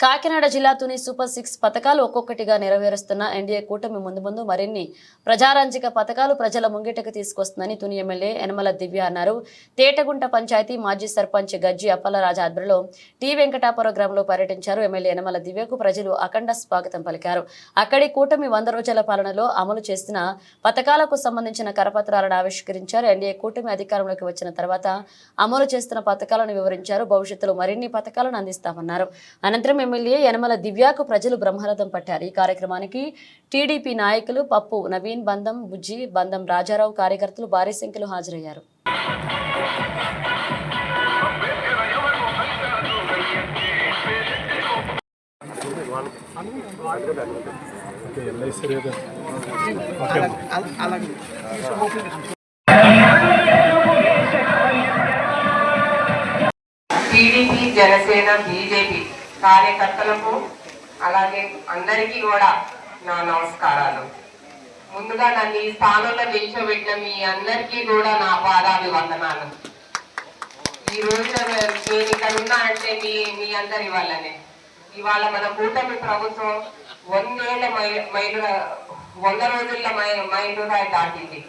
కాకినాడ జిల్లా Tuni super six పథకాలు ఒక్కొక్కటిగా నెరవేరుస్తున్న ఎన్డీఏ కూటమి ముందు ముందు మరిన్ని ప్రజారాంచిక పథకాలు ప్రజల ముంగిటకు తీసుకొస్తుందని తుని ఎమ్మెల్యే యనమల దివ్య అన్నారు. తేటగుంట పంచాయతీ మాజీ సర్పంచ్ గజ్జి అప్పలరాజు ఆధ్వర్యంలో టి వెంకటాపురం గ్రామంలో పర్యటించారు ఎమ్మెల్యే యనమల దివ్యకు ప్రజలు అఖండ స్వాగతం పలికారు. అక్కడి కూటమి వంద రోజుల పాలనలో అమలు చేసిన పథకాలకు సంబంధించిన కరపత్రాలను ఆవిష్కరించారు. ఎన్డీఏ కూటమి అధికారంలోకి వచ్చిన తర్వాత అమలు చేస్తున్న పథకాలను వివరించారు. భవిష్యత్తులో మరిన్ని పథకాలను అందిస్తామన్నారు. అనంతరం ఎమ్మెల్యే యనమల దివ్యాకు ప్రజలు బ్రహ్మరథం పట్టారు. ఈ కార్యక్రమానికి టీడీపీ నాయకులు పప్పు నవీన్ బందం బుజ్జి బందం రాజారావు కార్యకర్తలు భారీ సంఖ్యలో హాజరయ్యారు. టీడీపీ జనసేన బీజేపీ కార్యకర్తలకు అలాగే అందరికీ కూడా నా నమస్కారాలు. ముందుగా నన్ను ఈ స్థానంలో నిల్చోబెట్టిన మీ అందరికీ కూడా నా పాదాభివందనాలు. ఈ రోజు నేను ఇక్కడ ఉన్నా అంటే మీ మీ అందరి వల్లనే. ఇవాళ మన కూటమి ప్రభుత్వం వందేళ్ళ మై- మైలు వంద రోజుల మై మైలురాయి దాటింది.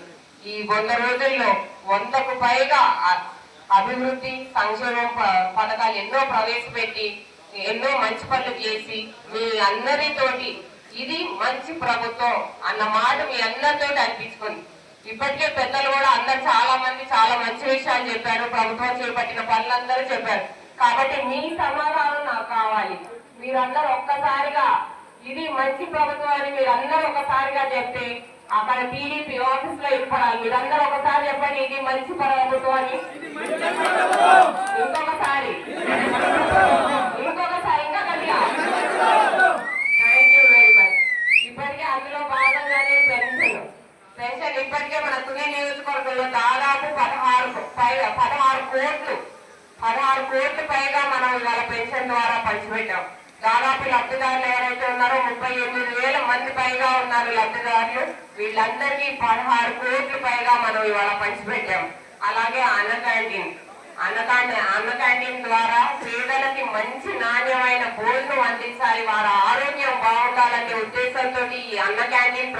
ఈ వంద రోజుల్లో వందకు పైగా అభివృద్ధి సంక్షేమం ప- పథకాలు ఎన్నో ప్రవేశపెట్టి ఎన్నో మంచి పనులు చేసి మీ అందరితోటి ఇది మంచి ప్రభుత్వం అన్న మాట మీ అందరితోటి అనిపించుకుంది. ఇప్పటికే పెద్దలు కూడా అందరు చాలా మంది చాలా మంచి విషయాలు చెప్పారు. ప్రభుత్వం చేపట్టిన పనులందరూ చెప్పారు. కాబట్టి మీ సమాధానం నాకు కావాలి. మీరందరూ ఒక్కసారిగా ఇది మంచి ప్రభుత్వం అని మీరందరూ ఒకసారిగా చెప్తే అక్కడ టీడీపీ ఆఫీస్లో ఇవ్వడాలి మీరందరూ ఒకసారి చెప్పండి ఇది మంచి ప్రభుత్వం అని. ఇంకొకసారి ఇంకొకసారి. నియోజకవర్గంలో దాదాపు పదహారు పైగా పదహారు కోట్లు. పదహారు కోట్లు పైగా మనం ఇవాళ పెన్షన్ ద్వారా పంచిపెట్టాం. దాదాపు లబ్ధిదారులు ఎవరైతే ఉన్నారో ముప్పై ఎనిమిది వేల మంది పైగా ఉన్నారు లబ్ధిదారులు. వీళ్ళందరికీ పదహారు కోట్లు పైగా మనం ఇవాళ పంచిపెట్టాం. అలాగే అన్న క్యాంటీన్. అన్న క్యాంటీన్ అన్న క్యాంటీన్ ద్వారా పేదలకి మంచి నాణ్యమైన భోజనం అందించాలి. వారి ఆరోగ్యం బాగుండాలనే ఉద్దేశంతో ఈ అన్న క్యాంటీన్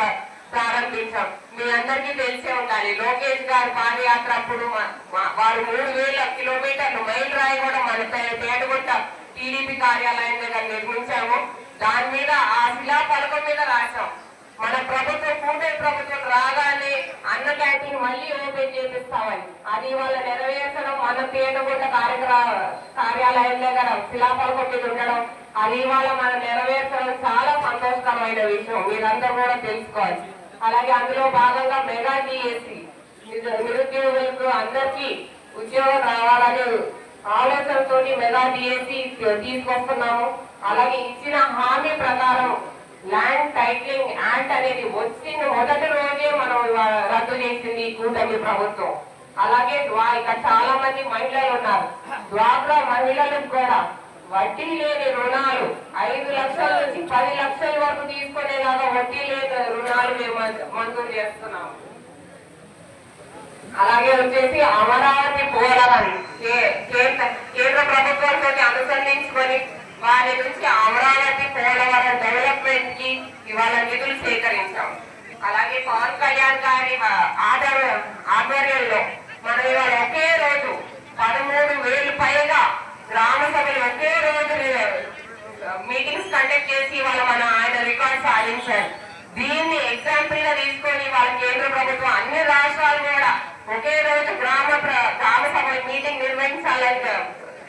ప్రారంభించాం. మీ అందరికీ తెలిసే ఉండాలి. లోకేష్ గారు పాదయాత్ర అప్పుడు వారు మూడు వేల కిలోమీటర్లు మైల్ రాయి కూడా మన పేడగొట్ట టీడీపీ కార్యాలయం దగ్గర నిర్మించాము. దాని మీద ఆ శిలా పలకం మీద రాశాం. మన ప్రభుత్వం కూటమి ప్రభుత్వం రాగానే అన్న క్యాంటీన్ మళ్ళీ ఓపెన్ చేపిస్తామని. అది ఇవాళ నెరవేర్చడం మన పేడగొట్ట కార్యక్రమ కార్యాలయం దగ్గర శిలాపలకం మీద ఉండడం అది ఇవాళ మనం నెరవేర్చడం చాలా సంతోషకరమైన విషయం. మీరందరూ కూడా తెలుసుకోవాలి. అలాగే అందులో భాగంగా మెగా డిఎస్సి నిరుద్యోగులకు అందరికీ ఉద్యోగం రావాలనే ఆలోచనతో మెగా డిఎస్సి తీసుకొస్తున్నాము. అలాగే ఇచ్చిన హామీ ప్రకారం ల్యాండ్ టైటిలింగ్ యాక్ట్ అనేది వచ్చిన మొదటి రోజే మనం రద్దు చేసింది కూటమి ప్రభుత్వం. అలాగే ఇక్కడ చాలా మంది మహిళలు ఉన్నారు. డ్వాక్రా మహిళలకు కూడా వడ్డీ లేని రుణాలు ఐదు లక్షల నుంచి పది లక్షల వరకు తీసుకునేలాగా వడ్డీ మేము మంజూరు చేస్తున్నాము అలాగే వచ్చేసి అమరావతి పోలవరం. కే- కేంద్ర కేంద్ర ప్రభుత్వంతో అనుసంధించుకొని వారి నుంచి అమరావతి పోలవరం డెవలప్మెంట్కి ఇవాళ నిధులు సేకరించాం. అలాగే పవన్ కళ్యాణ్ గారి ఆ- ఆధ్వర్యంలో మనం ఇవాళ ఒకే రోజు పదమూడు వేలు పైగా గ్రామ సభలు ఒకే రోజు మీటింగ్స్ కండక్ట్ చేసి ఇవాళ మన ఆయన రికార్డ్ సాధించారు. దీన్ని ఎగ్జాంపుల్గా తీసుకొని వాళ్ళ కేంద్ర ప్రభుత్వం అన్ని రాష్ట్రాలు కూడా ఒకే రోజు గ్రామ గ్రామ సభ మీటింగ్ నిర్వహించాలని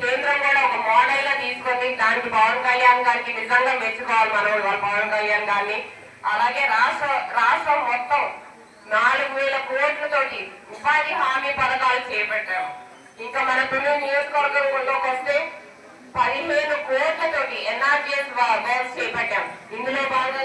కేంద్రం కూడా ఒక మోడల్గా తీసుకొని దానికి పవన్ కళ్యాణ్ గారికి నిజంగా మెచ్చుకోవాలి మనం వాళ్ళ పవన్ కళ్యాణ్ గారిని. అలాగే రాష్ట్ర రాష్ట్రం మొత్తం నాలుగు వేల కోట్లతోటి ఉపాధి హామీ పథకాలు చేపట్టాము ఇంకా మన తుని నియోజకవర్గంలోకి వస్తే పదిహేను కోట్లతోటి ఎన్ఆర్జీఎస్ వర్క్స్ చేపట్టాం. ఇందులో భాగంగా